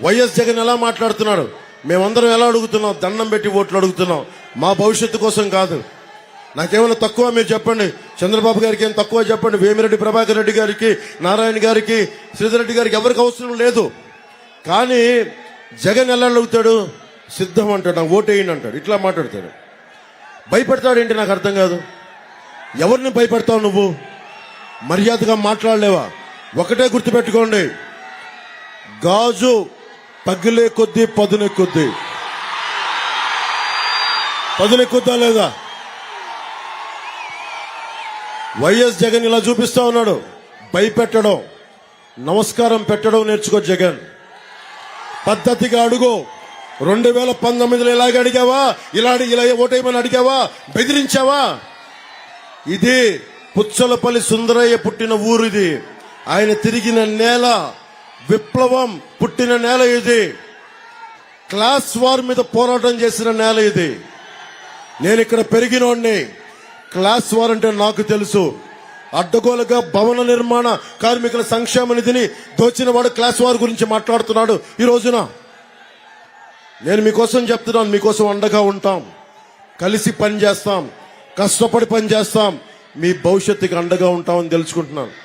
YS Jagan ఎలా మాట్లాడుతున్నాడు? మేమందరం ఎలా అడుగుతున్నాం? దండం పెట్టి ఓట్లు అడుగుతున్నాం. మా భవిష్యత్తు కోసం కాదు. నాకేమైనా తక్కువ మీరు చెప్పండి. చంద్రబాబు గారికి ఏం తక్కువ చెప్పండి? వేమిరెడ్డి ప్రభాకర్ రెడ్డి గారికి నారాయణ గారికి శ్రీధర్ రెడ్డి గారికి ఎవరికి అవసరం లేదు. కానీ జగన్ ఎలా అడుగుతాడు? సిద్ధం అంటాడు. నాకు ఓటేయండి అంటాడు. ఇట్లా మాట్లాడతాడు. భయపెడతాడేంటి నాకు అర్థం కాదు. ఎవరిని భయపెడతావు నువ్వు? మర్యాదగా మాట్లాడలేవా? ఒకటే గుర్తుపెట్టుకోండి. గాజు పగిలే కొద్దీ పదునె కొద్దీ. కొద్దా లేదా? వైఎస్ జగన్ ఇలా చూపిస్తా ఉన్నాడు. భయపెట్టడం నమస్కారం పెట్టడం నేర్చుకో జగన్. పద్ధతిగా అడుగు. రెండు వేల పంతొమ్మిదిలో ఇలాగ అడిగావా? ఇలా ఇలా ఓటేయమని అడిగావా? బెదిరించావా? ఇది పుచ్చలపల్లి సుందరయ్య పుట్టిన ఊరు ఇది ఆయన తిరిగిన నేల విప్లవం పుట్టిన నేల ఇది. క్లాస్ వార్ మీద పోరాటం చేసిన నేల ఇది. నేను ఇక్కడ పెరిగినోడిని. క్లాస్ వార్ అంటే నాకు తెలుసు. అడ్డగోలుగా భవన నిర్మాణ కార్మికుల సంక్షేమ నిధిని దోచిన వాడు క్లాస్ వార్ గురించి మాట్లాడుతున్నాడు ఈ రోజున. నేను మీకోసం చెప్తున్నాను మీకోసం అండగా ఉంటాం. కలిసి పని చేస్తాం. కష్టపడి పని చేస్తాం. మీ భవిష్యత్తుకి అండగా ఉంటామని తెలుసుకుంటున్నాను.